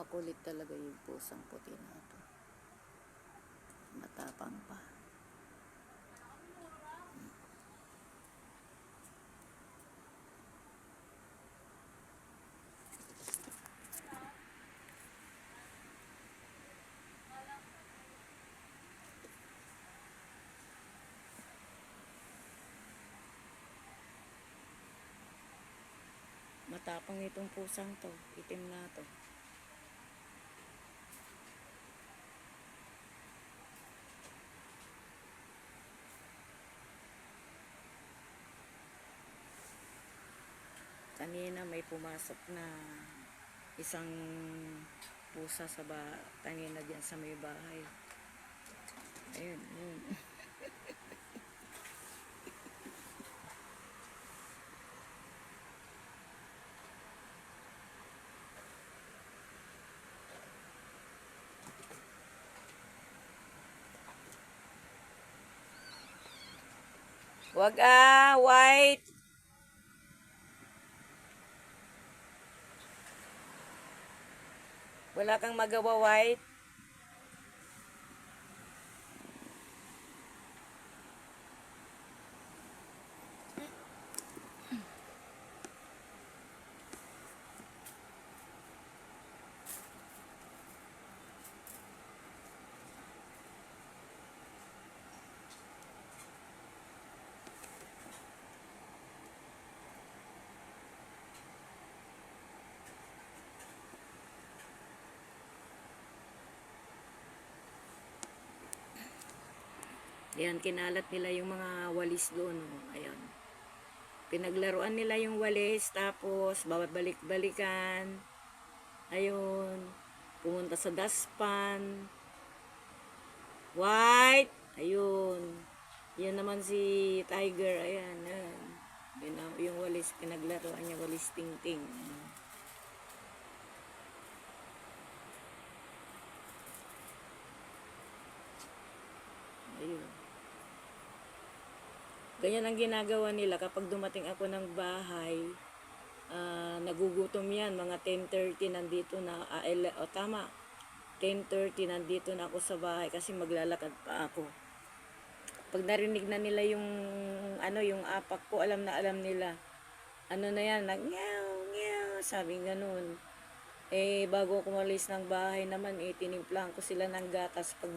Makulit talaga yung pusang puti na ito. Matapang pa. Matapang itong pusang to. Itim na to. Kanina may pumasok na isang pusa sa ba kanina diyan sa may bahay. Ayun, ayun. Wag ah, white. Wala kang magawa, white. Ayan, kinalat nila yung mga walis doon. Oh. Ayan. Pinaglaruan nila yung walis, tapos babalik-balikan. Ayun. Pumunta sa daspan. White. Ayun. Yan naman si Tiger. Ayan. ayan. Yung walis, pinaglaruan niya, walis ting-ting. Ayun. Ganyan ang ginagawa nila kapag dumating ako ng bahay. ah, nagugutom yan, mga 10.30 nandito na, ah, ele- o tama, 10.30 nandito na ako sa bahay kasi maglalakad pa ako. Pag narinig na nila yung, ano, yung apak ko, alam na alam nila. Ano na yan, nag nyaw, nyaw, sabi ganun. Eh, bago ako malis ng bahay naman, eh, tinimplang ko sila ng gatas. Pag,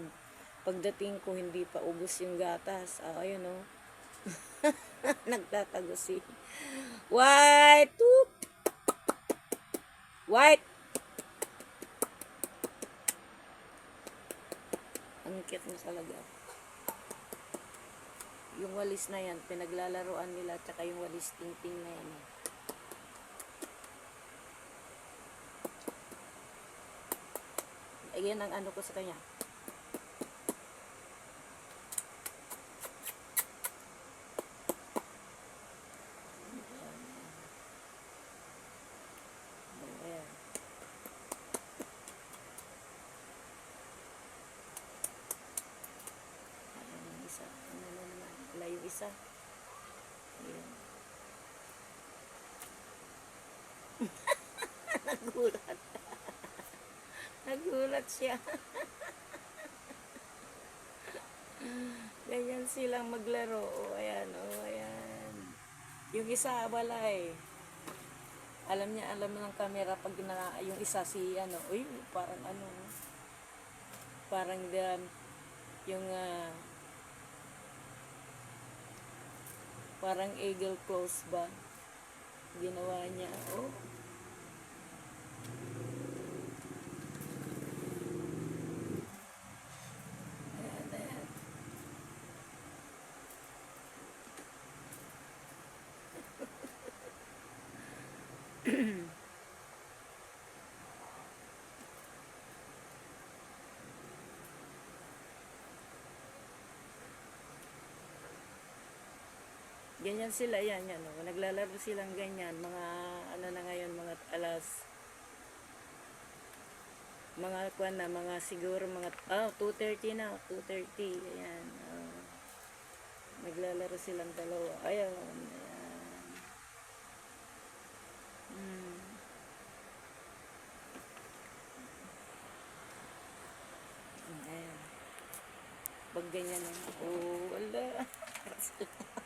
pagdating ko, hindi pa ubos yung gatas. Ah, ayun, oh. Nagtatago si White! Toop! White! Ang cute mo talaga. Yung walis na yan, pinaglalaroan nila, tsaka yung walis ting-ting na yan. eh. Ayan ang ano ko sa kanya. Ayan. Ano yung isa? Ano na naman? Wala isa. Ayan. Nagulat. Nagulat siya. Ganyan silang maglaro. O, ayan, o, ayan. Yung isa, wala eh. Alam niya, alam ng camera pag na, yung isa si, ano, uy, parang ano, parang dan, yung, ah, parang eagle claws ba? Ginawa niya, oh. Ayan. Ganyan sila yan, yan. Oh. Naglalaro silang ganyan. Mga, ano na ngayon, mga alas, mga kwan na, mga siguro, mga, oh, 2.30 na, 2.30. Ayan, oh. Naglalaro silang dalawa. Ayun, ayan. Hmm. Ayan. Pag ganyan, oh, wala.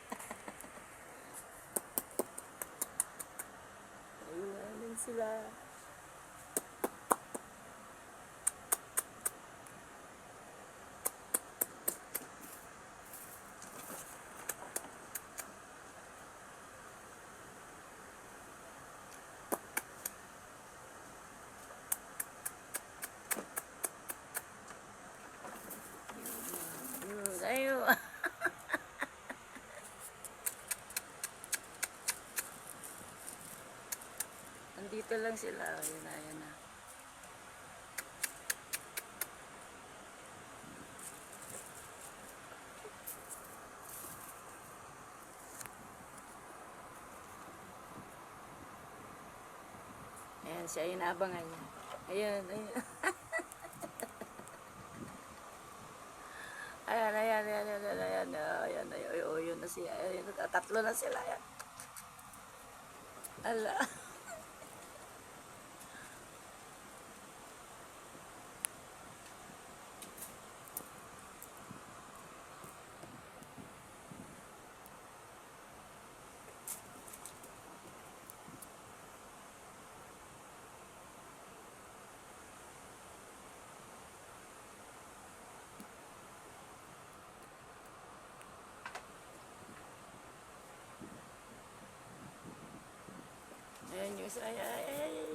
里边 Andito lang sila. Ayun na, ayun na. Ayan, siya inaabangan niya. Ayan, ayan. Ayan, ayan, ayan, ayan, ayan, ayan, ayan, ayan, ayan, ayan, yun na siya, ayan, tatlo na sila, ayan. Ala. Ayan Ay, ay, ay, ay.